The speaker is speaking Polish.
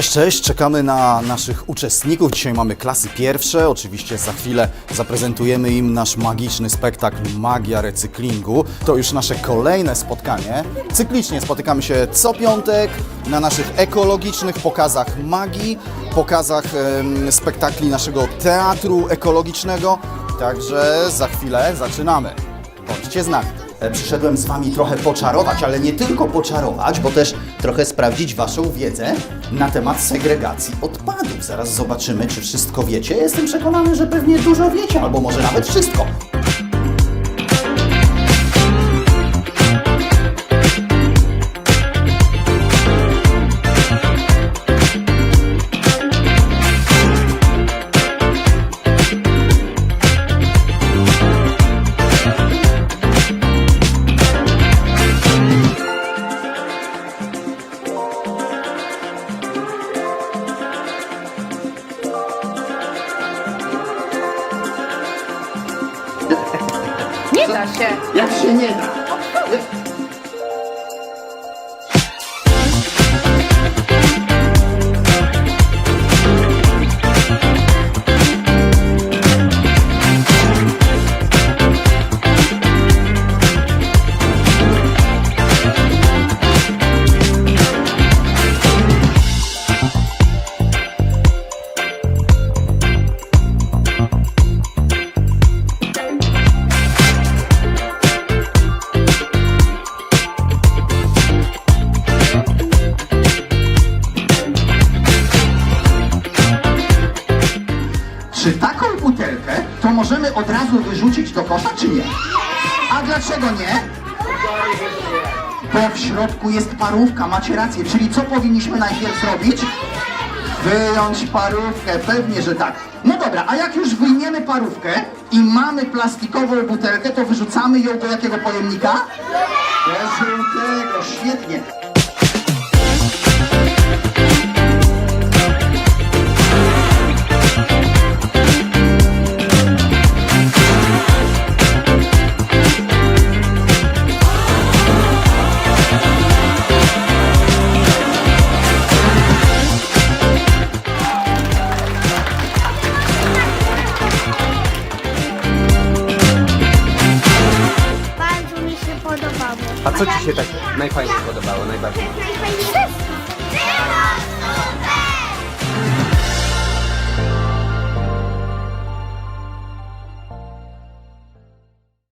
Cześć, cześć, czekamy na naszych uczestników. Dzisiaj mamy klasy pierwsze. Oczywiście za chwilę zaprezentujemy im nasz magiczny spektakl Magia Recyklingu. To już nasze kolejne spotkanie. Cyklicznie spotykamy się co piątek na naszych ekologicznych pokazach magii, pokazach spektakli naszego teatru ekologicznego. Także za chwilę zaczynamy. Bądźcie z nami. E, Przyszedłem z Wami trochę poczarować, ale nie tylko poczarować, bo też trochę sprawdzić Waszą wiedzę na temat segregacji odpadów. Zaraz zobaczymy, czy wszystko wiecie. Jestem przekonany, że pewnie dużo wiecie, albo może nawet wszystko. Da się. Jak się nie da? Czy taką butelkę to możemy od razu wyrzucić do kosza, czy nie? A dlaczego nie? Bo w środku jest parówka, macie rację. Czyli co powinniśmy najpierw zrobić? Wyjąć parówkę, pewnie, że tak. No dobra, a jak już wyjmiemy parówkę i mamy plastikową butelkę, to wyrzucamy ją do jakiego pojemnika? Do żółtego, świetnie. A co Ci się tak najfajniej podobało, najbardziej? Wszystko!